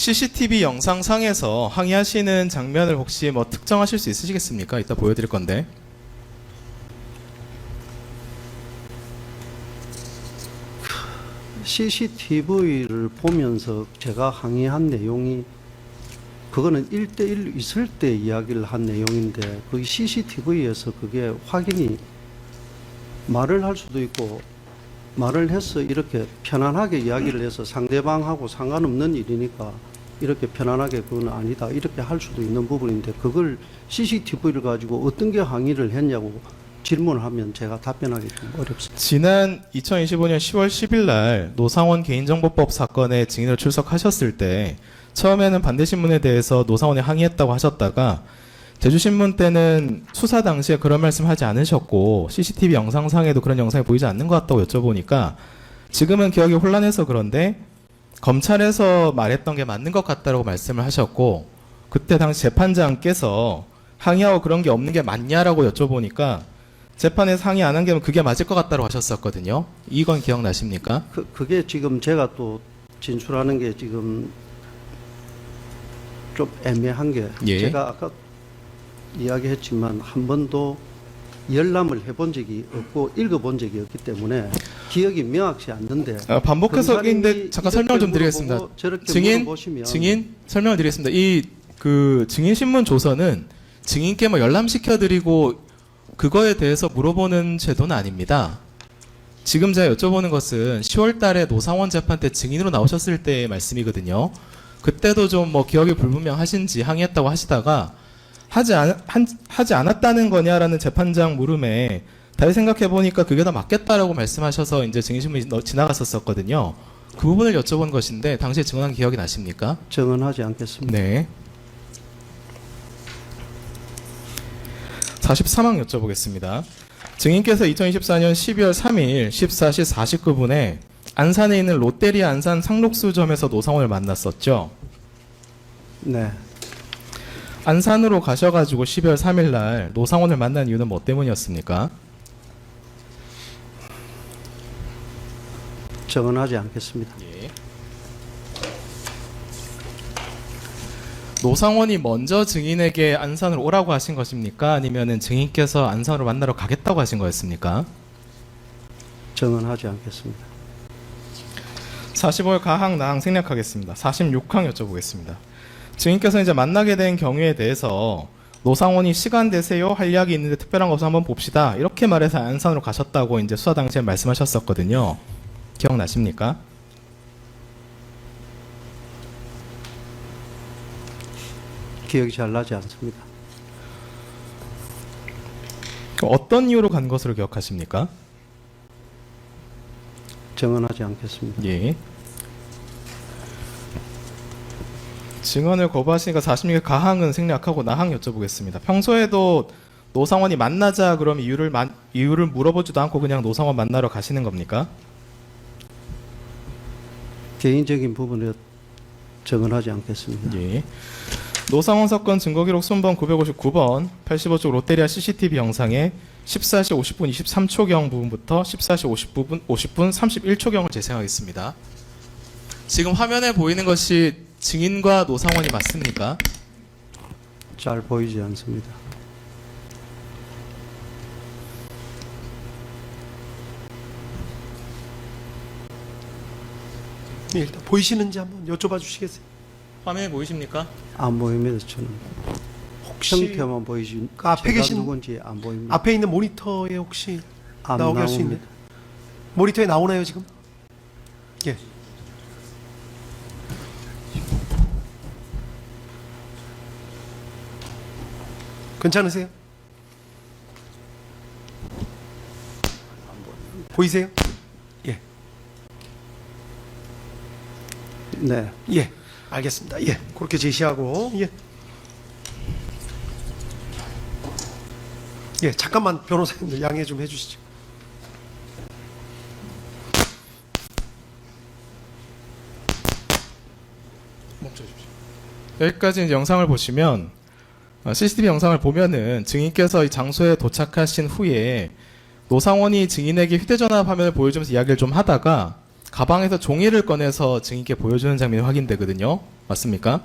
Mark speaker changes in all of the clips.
Speaker 1: CCTV 영상상에서 항의하시는 장면을 혹시 뭐 특정하실 수 있으시겠습니까? 이따 보여드릴 건데.
Speaker 2: CCTV를 보면서 제가 항의한 내용이 그거는 1대1 있을 때 이야기를 한 내용인데 그 CCTV에서 그게 확인이 말을 할 수도 있고 말을 해서 이렇게 편안하게 이야기를 해서 상대방하고 상관없는 일이니까 이렇게 편안하게 그건 아니다 이렇게 할 수도 있는 부분인데 그걸 CCTV를 가지고 어떤 게 항의를 했냐고 질문을 하면 제가 답변하기 좀 어렵습니다.
Speaker 1: 지난 2025년 10월 10일 날 노상원 개인정보법 사건에 증인으로 출석하셨을 때 처음에는 반대신문에 대해서 노상원이 항의했다고 하셨다가 제주신문 때는 수사 당시에 그런 말씀 하지 않으셨고 CCTV 영상상에도 그런 영상이 보이지 않는 것 같다고 여쭤보니까 지금은 기억이 혼란해서 그런데 검찰에서 말했던 게 맞는 것 같다라고 말씀을 하셨고 그때 당시 재판장께서 항의하고 그런 게 없는 게 맞냐라고 여쭤보니까 재판에서 항의 안 한 게 그게 맞을 것 같다고 하셨었거든요. 이건 기억나십니까?
Speaker 2: 그, 그게 지금 제가 또 진술하는 게 지금 좀 애매한 게
Speaker 1: 예.
Speaker 2: 제가 아까 이야기했지만 한 번도 열람을 해본 적이 없고 읽어본 적이 없기 때문에 기억이 명확치 않는데
Speaker 1: 아, 반복해서
Speaker 2: 검사님이
Speaker 1: 근데 잠깐 설명을 좀 드리겠습니다. 증인 증인 설명을 드리겠습니다. 이 그 증인 신문 조서는 증인께 뭐 열람시켜 드리고 그거에 대해서 물어보는 제도는 아닙니다. 지금 제가 여쭤보는 것은 10월 달에 노상원 재판 때 증인으로 나오셨을 때의 말씀이거든요. 그때도 좀 뭐 기억이 불분명하신지 항의했다고 하시다가 하지 않, 한, 하지 않았다는 거냐라는 재판장 물음에 다시 생각해 보니까 그게 더 맞겠다라고 말씀하셔서 이제 증인신문이 너- 지나갔었거든요. 그 부분을 여쭤본 것인데 당시에 증언한 기억이 나십니까?
Speaker 2: 정언하지 않겠습니다.
Speaker 1: 네. 43항 여쭤보겠습니다. 증인께서 2024년 12월 3일 14시 49분에 안산에 있는 롯데리아 안산 상록수점에서 노상원을 만났었죠.
Speaker 2: 네.
Speaker 1: 안산으로 가셔가지고 12월 3일 날 노상원을 만난 이유는 뭐 때문이었습니까?
Speaker 2: 정언하지 않겠습니다.
Speaker 1: 예. 노상원이 먼저 증인에게 안산으로 오라고 하신 것입니까? 아니면은 증인께서 안산으로 만나러 가겠다고 하신 거였습니까?
Speaker 2: 정언하지 않겠습니다.
Speaker 1: 45일 가항 나항 생략하겠습니다. 46항 여쭤보겠습니다. 증인께서 이제 만나게 된 경우에 대해서 노상원이 시간 되세요 할 이야기 있는데 특별한 거 없어 한번 봅시다 이렇게 말해서 안산으로 가셨다고 이제 수사 당시에 말씀하셨었거든요. 기억나십니까?
Speaker 2: 기억이 잘 나지 않습니다.
Speaker 1: 그럼 어떤 이유로 간 것으로 기억하십니까?
Speaker 2: 정언하지 않겠습니다.
Speaker 1: 예. 증언을 거부하시니까 46일 가항은 생략하고 나항 여쭤보겠습니다. 평소에도 노상원이 만나자 그럼 이유를 만, 이유를 물어보지도 않고 그냥 노상원 만나러 가시는 겁니까?
Speaker 2: 개인적인 부분에 정언하지 않겠습니다.
Speaker 1: 예. 노상원 사건 증거기록 순번 959번 85쪽 롯데리아 CCTV 영상에 14시 50분 23초경 부분부터 14시 50분 50분 31초경을 재생하겠습니다. 지금 화면에 보이는 것이 증인과 노상원이 맞습니까?
Speaker 2: 잘 보이지 않습니다.
Speaker 3: 네, 일단 보이시는지 한번 여쭤봐 주시겠어요?
Speaker 1: 화면에 보이십니까?
Speaker 2: 안 보입니다. 저는
Speaker 3: 혹시
Speaker 2: 형태만 보이지
Speaker 3: 그 앞에 계신-
Speaker 2: 누군지 안 보입니다.
Speaker 3: 앞에 있는 모니터에 혹시
Speaker 2: 안
Speaker 3: 나오게 할수
Speaker 2: 나옵니다.
Speaker 3: 있나요? 모니터에 나오나요 지금? 예. 괜찮으세요? 보이세요? 예.
Speaker 2: 네.
Speaker 3: 예. 알겠습니다. 예. 그렇게 제시하고 예. 예, 잠깐만 변호사님들 양해 좀 해주시죠.
Speaker 1: 여기까지 이제 영상을 보시면 어, CCTV 영상을 보면은 증인께서 이 장소에 도착하신 후에 노상원이 증인에게 휴대전화 화면을 보여주면서 이야기를 좀 하다가 가방에서 종이를 꺼내서 증인께 보여주는 장면이 확인되거든요. 맞습니까?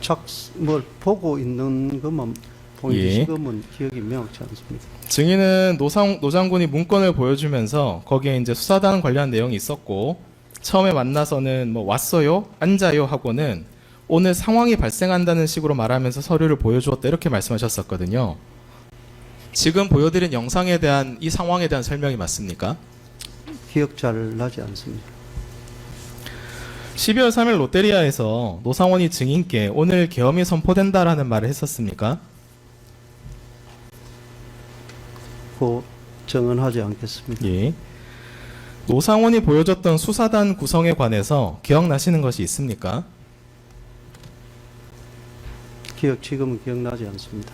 Speaker 2: 작뭘 보고 있는 것만 보는
Speaker 1: 예.
Speaker 2: 지금은 기억이 명확치 않습니다.
Speaker 1: 증인은 노상, 노 장군이 문건을 보여주면서 거기에 이제 수사단 관련 내용이 있었고 처음에 만나서는 뭐 왔어요, 앉아요 하고는 오늘 상황이 발생한다는 식으로 말하면서 서류를 보여주었다 이렇게 말씀하셨었거든요. 지금 보여드린 영상에 대한 이 상황에 대한 설명이 맞습니까?
Speaker 2: 기억 잘 나지 않습니다.
Speaker 1: 12월 3일 롯데리아에서 노상원이 증인께 오늘 계엄이 선포된다라는 말을 했었습니까?
Speaker 2: 고 정언하지 않겠습니다.
Speaker 1: 예. 노상원이 보여줬던 수사단 구성에 관해서 기억나시는 것이 있습니까?
Speaker 2: 기억 지금은 기억나지 않습니다.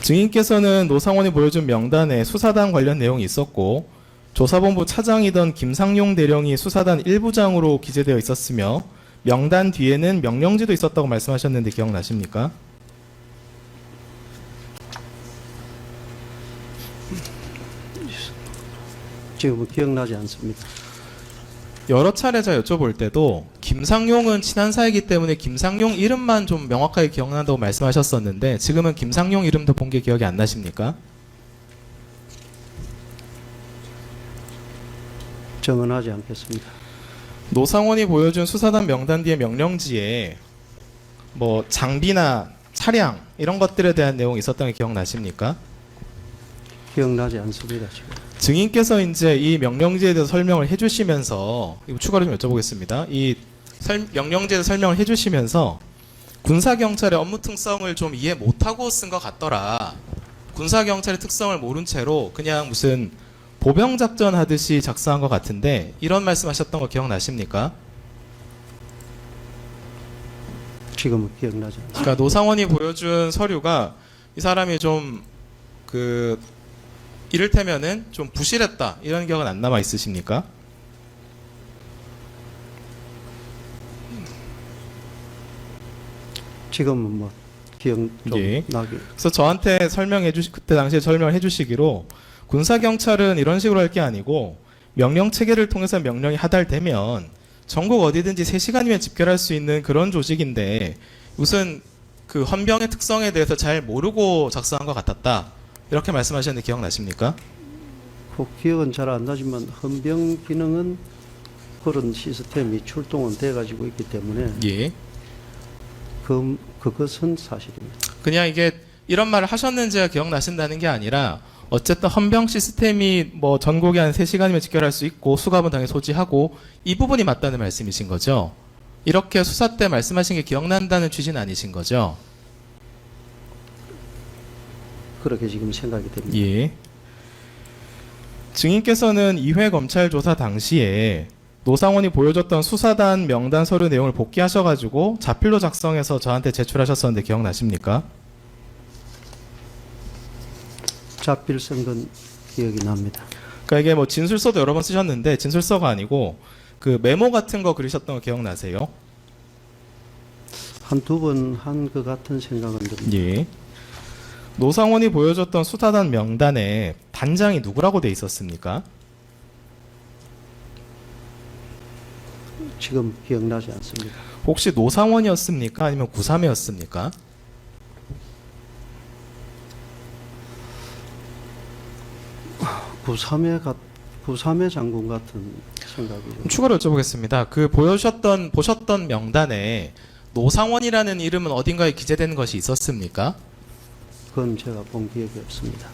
Speaker 1: 증인께서는 노상원이 보여준 명단에 수사단 관련 내용이 있었고 조사본부 차장이던 김상용 대령이 수사단 1부장으로 기재되어 있었으며 명단 뒤에는 명령지도 있었다고 말씀하셨는데 기억나십니까?
Speaker 2: 지금은 기억나지 않습니다.
Speaker 1: 여러 차례 제가 여쭤볼 때도 김상용은 친한 사이기 때문에 김상용 이름만 좀 명확하게 기억난다고 말씀하셨었는데 지금은 김상용 이름도 본 게 기억이 안 나십니까?
Speaker 2: 정언하지 않겠습니다.
Speaker 1: 노상원이 보여준 수사단 명단 뒤에 명령지에 뭐 장비나 차량 이런 것들에 대한 내용이 있었던 게 기억나십니까?
Speaker 2: 기억나지 않습니다. 지금.
Speaker 1: 증인께서 이제 이 명령지에 대해서 설명을 해주시면서 추가로 좀 여쭤보겠습니다. 이 설- 명령지에서 설명을 해주시면서 군사 경찰의 업무 특성을 좀 이해 못하고 쓴 것 같더라. 군사 경찰의 특성을 모른 채로 그냥 무슨 보병 작전 하듯이 작성한 것 같은데 이런 말씀하셨던 거 기억나십니까?
Speaker 2: 기억나지 않습니다.
Speaker 1: 그러니까 노상원이 보여준 서류가 이 사람이 좀그 이를테면은 좀 부실했다 이런 기억은 안 남아 있으십니까?
Speaker 2: 지금은 뭐 기억 좀
Speaker 1: 예.
Speaker 2: 나게
Speaker 1: 그래서 저한테 설명해 주시 그때 당시에 설명해 주시기로 군사 경찰은 이런 식으로 할 게 아니고 명령 체계를 통해서 명령이 하달되면 전국 어디든지 3시간이면 집결할 수 있는 그런 조직인데 무슨 그 헌병의 특성에 대해서 잘 모르고 작성한 것 같았다. 이렇게 말씀하셨는데 기억나십니까?
Speaker 2: 그 기억은 잘 안 나지만 헌병 기능은 그런 시스템이 출동은 돼 가지고 있기 때문에
Speaker 1: 예.
Speaker 2: 그 그것은 사실입니다.
Speaker 1: 그냥 이게 이런 말을 하셨는지가 기억나신다는 게 아니라 어쨌든 헌병 시스템이 뭐 전국에 한 3시간이면 직결할 수 있고 수갑은 당연히 소지하고 이 부분이 맞다는 말씀이신 거죠. 이렇게 수사 때 말씀하신 게 기억난다는 취지는 아니신 거죠.
Speaker 2: 그렇게 지금 생각이 됩니다.
Speaker 1: 예. 증인께서는 2회 검찰 조사 당시에 노상원이 보여줬던 수사단 명단 서류 내용을 복귀하셔가지고 자필로 작성해서 저한테 제출하셨었는데 기억나십니까?
Speaker 2: 자필 쓴건 기억이 납니다.
Speaker 1: 그러니까 이게 뭐 진술서도 여러 번 쓰셨는데 진술서가 아니고 그 메모 같은 거 그리셨던 거 기억나세요?
Speaker 2: 한 두 번 한 것 같은 생각은 듭니다.
Speaker 1: 예. 노상원이 보여줬던 수사단 명단에 단장이 누구라고 돼 있었습니까?
Speaker 2: 지금 기억나지 않습니다.
Speaker 1: 혹시 노상원이었습니까? 아니면 구삼이었습니까?
Speaker 2: 구삼회 같 구삼회 장군 같은 생각이 좀
Speaker 1: 추가로 여쭤보겠습니다. 그 보여주셨던 보셨던 명단에 노상원이라는 이름은 어딘가에 기재된 것이 있었습니까?
Speaker 2: 그건 제가 본 기억이 없습니다.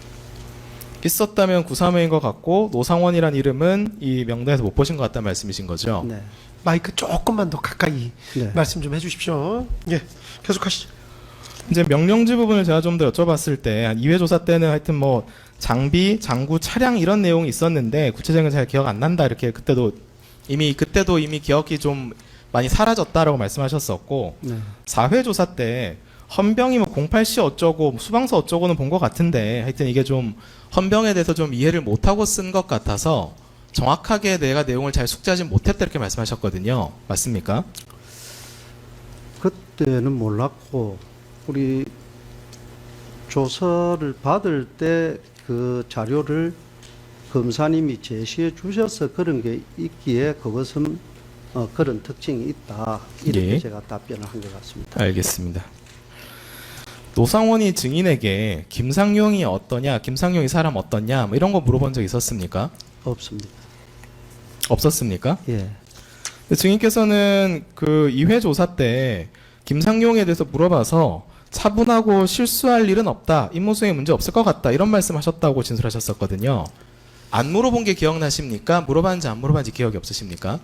Speaker 1: 있었다면 구삼회인 것 같고 노상원이라는 이름은 이 명단에서 못 보신 것 같다는 말씀이신 거죠?
Speaker 2: 네.
Speaker 3: 마이크 조금만 더 가까이
Speaker 2: 네.
Speaker 3: 말씀 좀 해주십시오. 예, 계속하시죠.
Speaker 1: 이제 명령지 부분을 제가 좀 더 여쭤봤을 때 2회 조사 때는 하여튼 뭐 장비, 장구, 차량 이런 내용이 있었는데 구체적인 건잘 기억 안 난다 이렇게 그때도 이미 그때도 이미 기억이 좀 많이 사라졌다라고 말씀하셨었고
Speaker 2: 네.
Speaker 1: 4회 조사 때 헌병이 뭐 08시 어쩌고 뭐 수방서 어쩌고는 본 것 같은데 하여튼 이게 좀 헌병에 대해서 좀 이해를 못하고 쓴 것 같아서 정확하게 내가 내용을 잘 숙지하지 못했다 이렇게 말씀하셨거든요. 맞습니까?
Speaker 2: 그때는 몰랐고 우리 조사를 받을 때 그 자료를 검사님이 제시해 주셔서 그런 게 있기에 그것은 어, 그런 특징이 있다 이렇게
Speaker 1: 예.
Speaker 2: 제가 답변을 한 것 같습니다.
Speaker 1: 알겠습니다. 노상원이 증인에게 김상용이 어떠냐, 김상용이 사람 어떠냐, 뭐 이런 거 물어본 적 있었습니까?
Speaker 2: 없습니다.
Speaker 1: 없었습니까?
Speaker 2: 예.
Speaker 1: 증인께서는 그 2회 조사 때 김상용에 대해서 물어봐서 차분하고 실수할 일은 없다. 임무수행에 문제 없을 것 같다. 이런 말씀하셨다고 진술하셨었거든요. 안 물어본 게 기억나십니까? 물어봤는지 안 물어봤는지 기억이 없으십니까?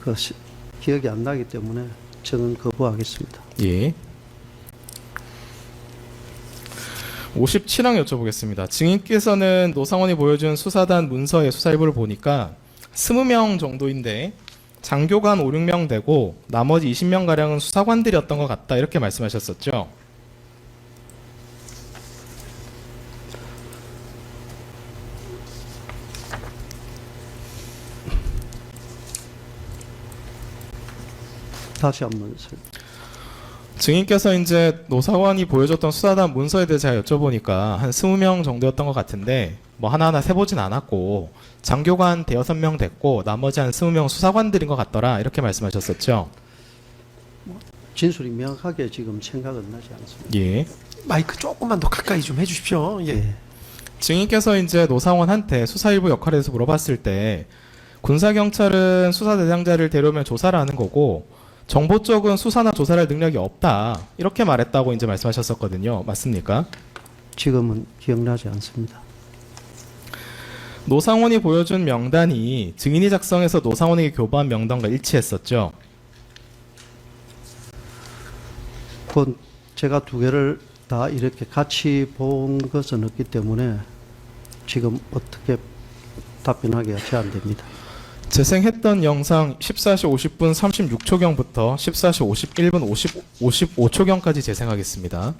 Speaker 2: 그 시- 기억이 안 나기 때문에 저는 거부하겠습니다.
Speaker 1: 예. 57항 여쭤보겠습니다. 증인께서는 노상원이 보여준 수사단 문서의 수사 일부를 보니까 20명 정도인데 장교관 5, 6명 되고 나머지 20명 가량은 수사관들이었던 것 같다 이렇게 말씀하셨었죠.
Speaker 2: 다시 한번 설-
Speaker 1: 증인께서 이제 노사관이 보여줬던 수사단 문서에 대해 제가 여쭤보니까 한 20명 정도였던 것 같은데 뭐 하나하나 세보진 않았고 장교관 대여섯 명 됐고 나머지 한 20명 수사관들인 것 같더라 이렇게 말씀하셨었죠.
Speaker 2: 진술이 명확하게 지금 생각은 나지 않습니다.
Speaker 1: 예.
Speaker 3: 마이크 조금만 더 가까이 좀 해주십시오. 예.
Speaker 2: 예.
Speaker 1: 증인께서 이제 노상원한테 수사일부 역할에 대해서 물어봤을 때 군사경찰은 수사 대상자를 데려오면 조사를 하는 거고 정보 쪽은 수사나 조사를 할 능력이 없다 이렇게 말했다고 이제 말씀하셨었거든요. 맞습니까?
Speaker 2: 지금은 기억나지 않습니다.
Speaker 1: 노상원이 보여준 명단이 증인이 작성해서 노상원에게 교부한 명단과 일치했었죠.
Speaker 2: 그건 제가 두 개를 다 이렇게 같이 본 것은 없기 때문에 지금 어떻게 답변하기가 제한됩니다.
Speaker 1: 재생했던 영상 14시 50분 36초경부터 14시 51분 50, 55초경까지 재생하겠습니다.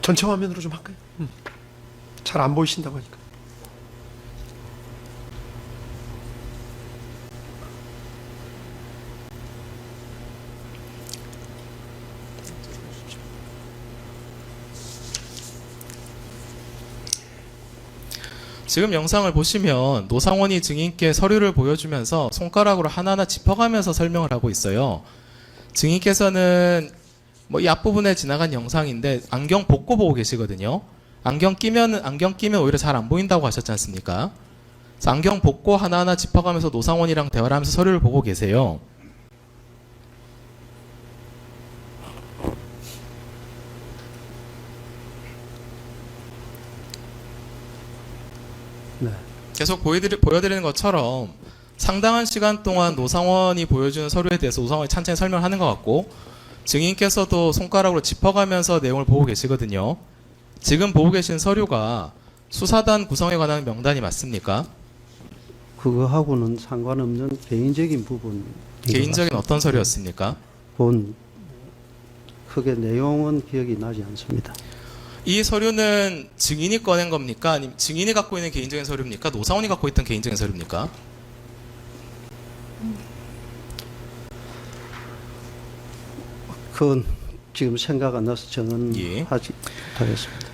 Speaker 3: 전체 화면으로 좀 할까요? 잘안 보이신다고 하니까.
Speaker 1: 지금 영상을 보시면 노상원이 증인께 서류를 보여주면서 손가락으로 하나하나 짚어가면서 설명을 하고 있어요. 증인께서는 뭐 이 앞부분에 지나간 영상인데 안경 벗고 보고 계시거든요. 안경 끼면 안경 끼면 오히려 잘 안 보인다고 하셨지 않습니까? 안경 벗고 하나하나 짚어가면서 노상원이랑 대화를 하면서 서류를 보고 계세요.
Speaker 2: 네.
Speaker 1: 계속 보여드리, 보여드리는 것처럼 상당한 시간 동안 노상원이 보여주는 서류에 대해서 노상원이 찬찬히 설명하는 것 같고 증인께서도 손가락으로 짚어가면서 내용을 보고 계시거든요. 지금 보고 계신 서류가 수사단 구성에 관한 명단이 맞습니까?
Speaker 2: 그거하고는 상관없는 개인적인 부분.
Speaker 1: 개인적인 어떤 서류였습니까?
Speaker 2: 본 크게 내용은 기억이 나지 않습니다.
Speaker 1: 이 서류는 증인이 꺼낸 겁니까? 아니면 증인이 갖고 있는 개인적인 서류입니까? 노상원이 갖고 있던 개인적인 서류입니까?
Speaker 2: 그건 지금 생각 안 나서 저는
Speaker 1: 예.
Speaker 2: 하지 못하겠습니다.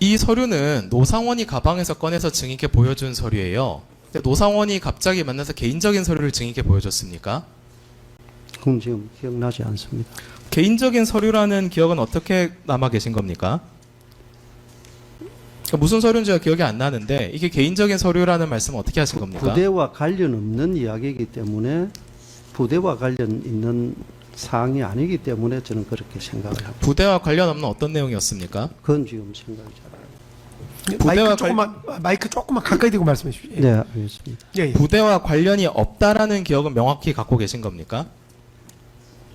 Speaker 1: 이 서류는 노상원이 가방에서 꺼내서 증인께 보여준 서류예요. 노상원이 갑자기 만나서 개인적인 서류를 증인께 보여줬습니까?
Speaker 2: 그건 지금 기억나지 않습니다.
Speaker 1: 개인적인 서류라는 기억은 어떻게 남아 계신 겁니까? 그러니까 무슨 서류인지 가 기억이 안 나는데 이게 개인적인 서류라는 말씀은 어떻게 하신 겁니까?
Speaker 2: 부대와 관련 없는 이야기이기 때문에 부대와 관련 있는 사항이 아니기 때문에 저는 그렇게 생각을 합니다.
Speaker 1: 부대와 관련 없는 어떤 내용이었습니까?
Speaker 2: 그건 지금 생각이 잘안 나요.
Speaker 1: 부대와
Speaker 3: 마이크 조금만 마이크 조금만 가까이 대고 말씀해 주십시오. 예.
Speaker 2: 네, 알겠습니다.
Speaker 3: 예, 예.
Speaker 1: 부대와 관련이 없다라는 기억은 명확히 갖고 계신 겁니까?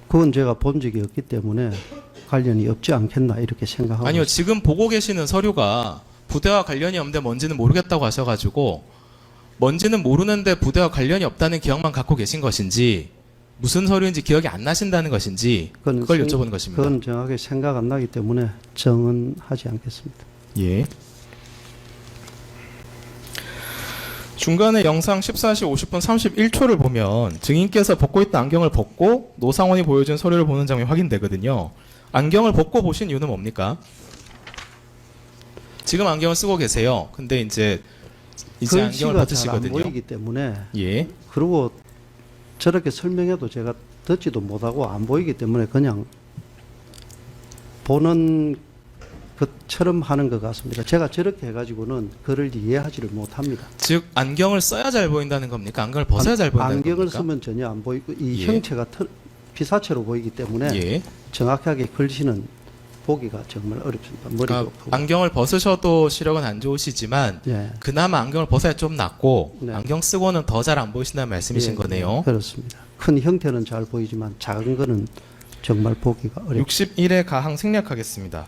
Speaker 2: 그건 제가 본 적이 없기 때문에 관련이 없지 않겠나 이렇게 생각하고
Speaker 1: 아니요, 지금 보고 계시는 서류가 부대와 관련이 없는데 뭔지는 모르겠다고 하셔가지고 뭔지는 모르는데 부대와 관련이 없다는 기억만 갖고 계신 것인지 무슨 서류인지 기억이 안 나신다는 것인지
Speaker 2: 그건
Speaker 1: 그걸
Speaker 2: 생-
Speaker 1: 여쭤보는 것입니다.
Speaker 2: 그건 정확하게 생각 안 나기 때문에 정언하지 않겠습니다.
Speaker 1: 예. 중간에 영상 14시 50분 31초를 보면 증인께서 벗고 있던 안경을 벗고 노상원이 보여준 서류를 보는 장면이 확인되거든요. 안경을 벗고 보신 이유는 뭡니까? 지금 안경을 쓰고 계세요. 근데 이제 이제 안경을
Speaker 2: 글씨가 잘안
Speaker 1: 벗으시거든요.
Speaker 2: 보이기 때문에
Speaker 1: 예.
Speaker 2: 그리고 저렇게 설명해도 제가 듣지도 못하고 안 보이기 때문에 그냥 보는 것처럼 하는 것 같습니다. 제가 저렇게 해가지고는 그를 이해하지를 못합니다.
Speaker 1: 즉 안경을 써야 잘 보인다는 겁니까? 안경을 벗어야 잘 보인다는
Speaker 2: 안경을
Speaker 1: 겁니까?
Speaker 2: 쓰면 전혀 안 보이고 이
Speaker 1: 예.
Speaker 2: 형체가 터- 피사체로 보이기 때문에
Speaker 1: 예.
Speaker 2: 정확하게 글씨는 보기가 정말 어렵습니다. 머리도
Speaker 1: 그러니까
Speaker 2: 크고.
Speaker 1: 안경을 벗으셔도 시력은 안 좋으시지만
Speaker 2: 예.
Speaker 1: 그나마 안경을 벗어야 좀 낫고
Speaker 2: 네.
Speaker 1: 안경 쓰고는 더 잘 안 보이신다는 말씀이신
Speaker 2: 예,
Speaker 1: 거네요.
Speaker 2: 그렇습니다. 큰 형태는 잘 보이지만 작은 거는 정말 보기가 어렵습니다.
Speaker 1: 61회 가항 생략하겠습니다.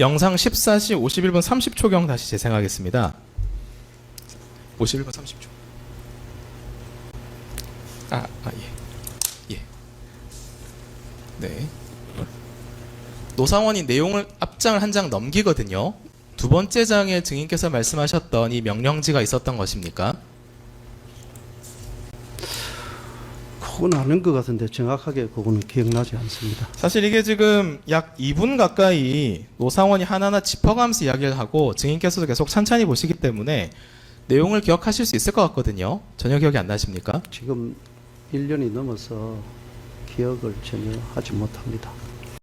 Speaker 1: 영상 14시 51분 30초경 다시 재생하겠습니다. 51분 30초. 아, 아 예. 예. 네. 노상원이 내용을 앞장을 한 장 넘기거든요. 두 번째 장에 증인께서 말씀하셨던 이 명령지가 있었던 것입니까?
Speaker 2: 그건 아는 것 같은데 정확하게 그거는 기억나지 않습니다.
Speaker 1: 사실 이게 지금 약 2분 가까이 노상원이 하나하나 짚어가면서 이야기를 하고 증인께서도 계속 찬찬히 보시기 때문에 내용을 기억하실 수 있을 것 같거든요. 전혀 기억이 안 나십니까?
Speaker 2: 지금 1년이 넘어서 기억을 전혀 하지 못합니다.